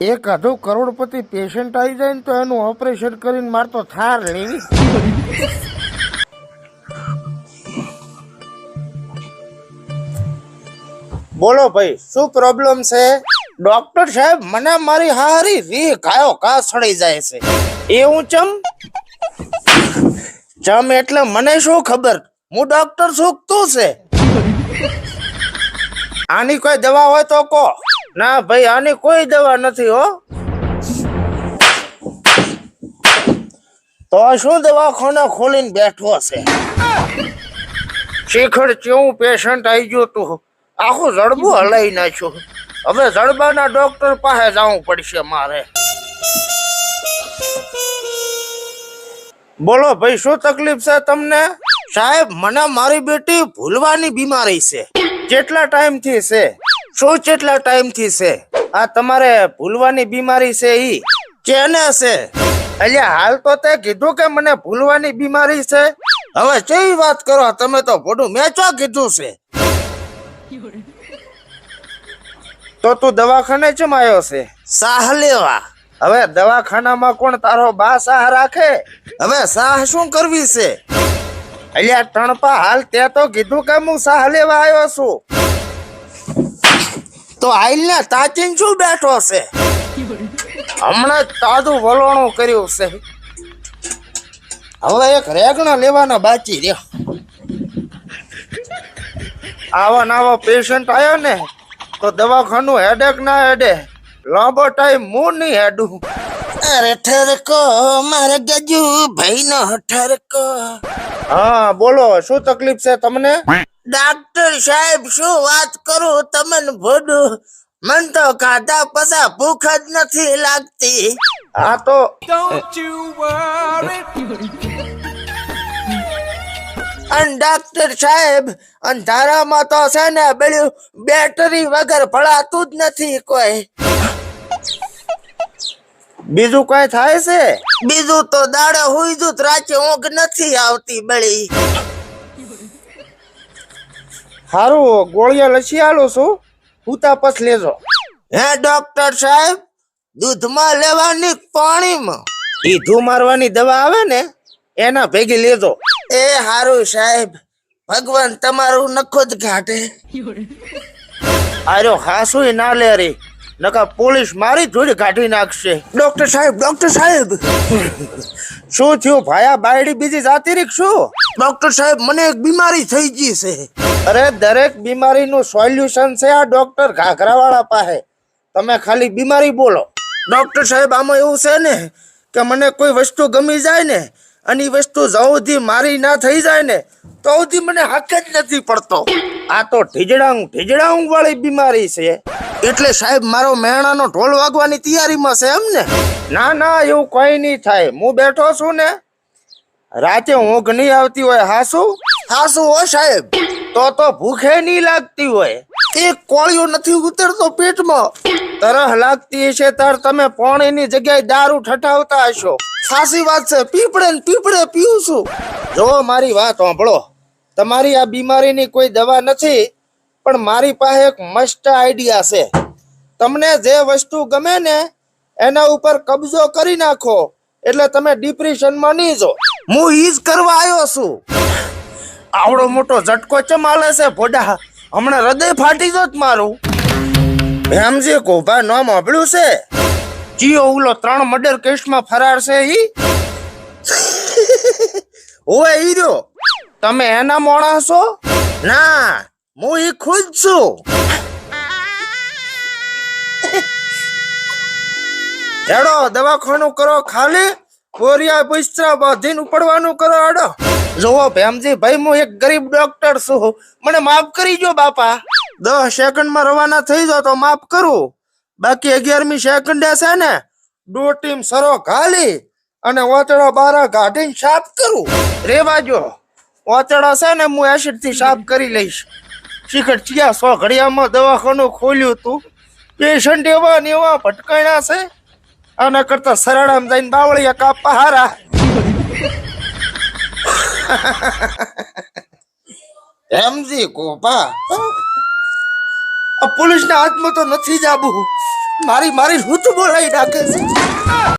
એક અધો કરોડપતિ પેશન્ટ આવી જાય ને તો એનું ઓપરેશન કરીને મારતો થાર લેવી. બોલો ભાઈ શું પ્રોબ્લેમ છે? ડોક્ટર સાહેબ મને મારી હારી રી ગાયો કા સડી જાય છે. એ હું ચમ? ચમ એટલે મને શું ખબર? હું ડોક્ટર શું તું છે? આની કોઈ દવા હોય તો કો ના ભાઈ, આની કોઈ દવા નથી, હો. તો શું દવાખાના ખોલીને બેઠો છે? શિખર ચેવું પેશન્ટ આવી ગયો તું. આખું જડબું હલાઈ નાખ્યું. હવે જડબાના ડોક્ટર પાસે જવું પડશે મારે. બોલો ભાઈ, શું તકલીફ છે તમને? સાહેબ, મને મારી બેટી ભૂલવાની બીમારી છે. કેટલા ટાઈમથી છે? શું કેટલા ટાઈમથી છે? આ તમારે ભૂલવાની બીમારી છે ઈ. કેને છે? એટલે હાલ તો તે કીધું કે મને ભૂલવાની બીમારી છે. હવે કેવી વાત કરો? તમે તો ભોડું મેં ચો કીધું છે? તો તું દવાખાને ચમ આવ્યો છે? સાહ લેવા. હવે દવાખાનામાં કોણ તારો બા સાહ રાખે? હવે સાહ શું કરવી છે? અલ્યા ટણપા હાલ તે તો કીધું કે હું સાહ લેવા આવ્યો છું. તો હાલ ને તાચીન શું બેઠો છે? હમણાં જ તાજું વલોણું કર્યું છે. હવે એક રેગણા લેવાના બાકી રહ્યો. આવા નાવા પેશન્ટ આવ્યો ને તો દવાખાનું હેડેક ના હેડે લાંબો ટાઈમ હું નહીં હેડું. અરે ઠરકો મારે ગજુ ભાઈ નો ઠરકો. હા બોલો શું તકલીફ છે તમને? ડાક્ટર સાહેબ શું વાત કરું? તમને ભોડું? મન તો ખાધા પસા ભૂખ જ નથી લાગતી. આ તો અન ડાક્ટર સાહેબ અંધારામાં તો છે ને પેલું બેટરી વગર ભળાતું જ નથી કોઈ. બીજું કઈ થાય છે? બીજું તો દાડે હુઈ જુ રાચે ઊંઘ નથી આવતી બળી. હારું ગોળિયા લસી આલો છું. ઉતા પછ લેજો. હે ડોક્ટર સાહેબ? દૂધમાં લેવાની પાણીમાં. ઈ ધૂ મારવાની દવા આવે ને એના ભેગી લેજો. એ હારું સાહેબ ભગવાન તમારું નખો જ ઘાટે. આર્યો હાસુય ના લે રે નકા પોલીસ મારી થોડી કાઢી નાખશે. ડોક્ટર સાહેબ ડોક્ટર સાહેબ. શું થયું ભાયા બાયડી બીજી જાતી રીક શું? ડોક્ટર સાહેબ મને એક બીમારી થઈ ગઈ છે. અરે દરેક બીમારીનું સોલ્યુશન છે આ ડોક્ટર ઘાઘરાવાળા પાસે. તમે ખાલી બીમારી બોલો. ડોક્ટર સાહેબ, આમાં એવું છે ને કે મને કોઈ વસ્તુ ગમી જાય ને, અને એ વસ્તુ જવથી મારી ના થઈ જાય ને તો સુધી મને હક જ નથી પડતો. આ તો ઢીજડાંગ ઢીજડાંગ વાળી બીમારી છે. એટલે સાહેબ, મારો મેણાનો ઢોલ વાગવાની તૈયારીમાં છે એમ ને? ના ના, એવું કોઈ નહીં થાય. હું બેઠો છું ને. રાતે ઊંઘ નહીં આવતી હોય, હાસુ? હાસુ હો સાહેબ. તો તો ભૂખે નહીં લાગતી હોય. એક કોળિયો નથી ઉતરતો પેટમાં. તરહ લાગતી છે તાર તમે પાણીની જગ્યાએ દારૂ ઠઠાવતા હશો. સાચી વાત છે પીપળે ને પીપળે પીવું છું. જો મારી વાત સાંભળો તમારી આ બીમારીની કોઈ દવા નથી પણ મારી પાસે એક મસ્ત આઈડિયા છે. તમને જે વસ્તુ ગમે ને એના ઉપર કબજો કરી નાખો એટલે તમે ડિપ્રેશનમાં નહીં જો. હું ઈ જ કરવા આવ્યો છું. આવડો મોટો ઝટકો ચમાલે છે ભોડા. હમણાં હૃદય ફાટી જોત મારું. ભેમજી કોભા નામ સાંભળ્યું છે. જીઓ ઓલો ત્રણ મર્ડર કેસમાં ફરાર છે ઈ. ઓએ ઈ તમે એના મોણા છો? ના, હું ઈ ખુદ છું. એડો દવાખાનું કરો ખાલી. કોરિયા પૈસા બાંધીને ઉપડવાનું કરો હેડો. જોવો ભેમજી ભાઈ હું એક ગરીબ ડોક્ટર છું. મને માફ કરી જો બાપા. દસ સેકન્ડમાં રવાના થઈ જાવ તો માફ કરું. બાકી અગિયારમી સેકન્ડે છે ને ડોટીમ સરો ઘાલી અને ઓતડો બારા કાઢીને સાફ કરું. રેવા જો ઓતડા છે ને, હું એસિડથી સાફ કરી લઈશ. શિખર ચિયા સો ઘડિયામાં દવાખાનું ખોલ્યું તું. પેશન્ટ એવા ને એવા ભટકાણા છે. આના કરતા સરળામ જઈને બાવળિયા કાપા હારા. MG, COPA. આ પોલીસના હાથમાં તો નથી જ આબુ મારી મારી હૂતું બોલાવી નાખે છે.